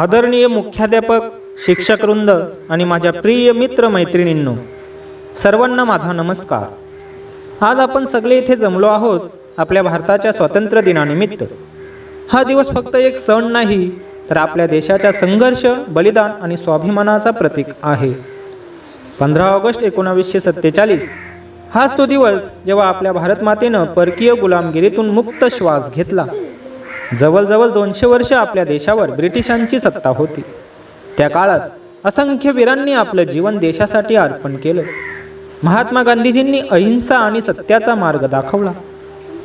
आदरणीय मुख्याध्यापक शिक्षकवृंद आणि माझ्या प्रिय मित्र मैत्रिणींनो सर्वांना माझा नमस्कार. आज आपण सगळे इथे जमलो आहोत आपल्या भारताच्या स्वातंत्र्य दिनानिमित्त. हा दिवस फक्त एक सण नाही तर आपल्या देशाच्या संघर्ष बलिदान आणि स्वाभिमानाचा प्रतीक आहे. पंधरा ऑगस्ट एकोणावीसशे सत्तेचाळीस हाच तो दिवस जेव्हा आपल्या भारतमातेनं परकीय गुलामगिरीतून मुक्त श्वास घेतला. जवळजवळ दोनशे वर्ष आपल्या देशावर ब्रिटिशांची सत्ता होती. त्या काळात असंख्य वीरांनी आपलं जीवन देशासाठी अर्पण केलं. महात्मा गांधीजींनी अहिंसा आणि सत्याचा मार्ग दाखवला.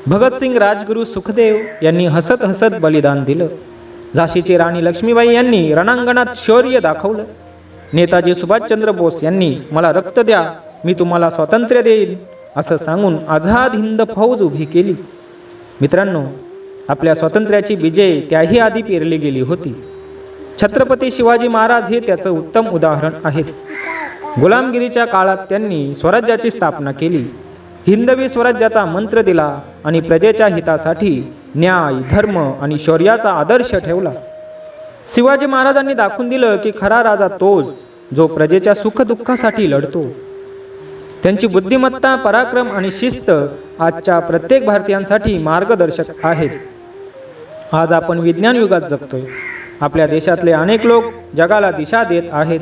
भगतसिंग राजगुरू सुखदेव यांनी हसत हसत बलिदान दिलं. झाशीची राणी लक्ष्मीबाई यांनी रणांगणात शौर्य दाखवलं. नेताजी सुभाषचंद्र बोस यांनी मला रक्त द्या मी तुम्हाला स्वातंत्र्य देईन असं सांगून आझाद हिंद फौज उभी केली. मित्रांनो आपल्या स्वातंत्र्याची विजय त्याही आधी पेरली गेली होती. छत्रपती शिवाजी महाराज हे त्याचं उत्तम उदाहरण आहेत. गुलामगिरीच्या काळात त्यांनी स्वराज्याची स्थापना केली. हिंदवी स्वराज्याचा मंत्र दिला आणि प्रजेच्या हितासाठी न्याय धर्म आणि शौर्याचा आदर्श ठेवला. शिवाजी महाराजांनी दाखवून दिलं की खरा राजा तोच जो प्रजेच्या सुखदुःखासाठी लढतो. त्यांची बुद्धिमत्ता पराक्रम आणि शिस्त आजच्या प्रत्येक भारतीयांसाठी मार्गदर्शक आहेत. आज आपण विज्ञान युगात जगतोय. आपल्या देशातले अनेक लोक जगाला दिशा देत आहेत.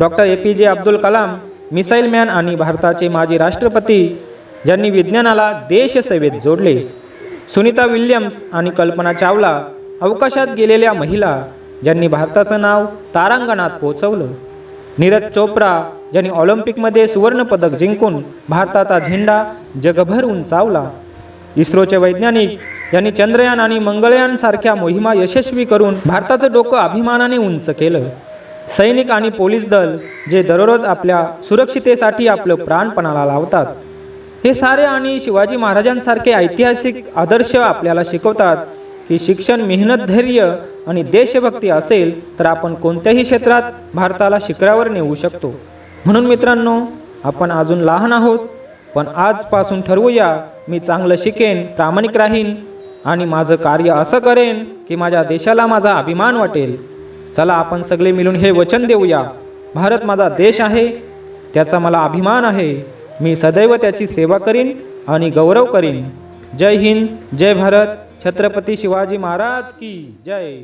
डॉक्टर ए पी जे अब्दुल कलाम मिसाईल मॅन आणि भारताचे माजी राष्ट्रपती ज्यांनी विज्ञानाला देशसेवेत जोडले. सुनीता विल्यम्स आणि कल्पना चावला अवकाशात गेलेल्या महिला ज्यांनी भारताचं नाव तारांगणात पोचवलं. नीरज चोप्रा ज्यांनी ऑलिम्पिकमध्ये सुवर्णपदक जिंकून भारताचा झेंडा जगभर उंचावला इस्रोचे वैज्ञानिक यांनी चंद्रयान आणि मंगळयान सारख्या मोहिमा यशस्वी करून भारताचं डोकं अभिमानाने उंच केलं. सैनिक आणि पोलीस दल जे दररोज आपल्या सुरक्षितेसाठी आपलं प्राणपणाला लावतात हे सारे आणि शिवाजी महाराजांसारखे ऐतिहासिक आदर्श आपल्याला शिकवतात की शिक्षण मेहनत धैर्य आणि देशभक्ती असेल तर आपण कोणत्याही क्षेत्रात भारताला शिखरावर नेऊ शकतो. म्हणून मित्रांनो आपण अजून लहान आहोत पण आजपासून ठरवूया मी चांगलं शिकेन प्रामाणिक राहीन आणि माझं कार्य असं करेन की माझ्या देशाला माझा अभिमान वाटेल. चला आपण सगळे मिळून हे वचन देऊया. भारत माझा देश आहे त्याचा मला अभिमान आहे. मी सदैव त्याची सेवा करीन आणि गौरव करीन. जय हिंद जय भारत. छत्रपती शिवाजी महाराज की जय.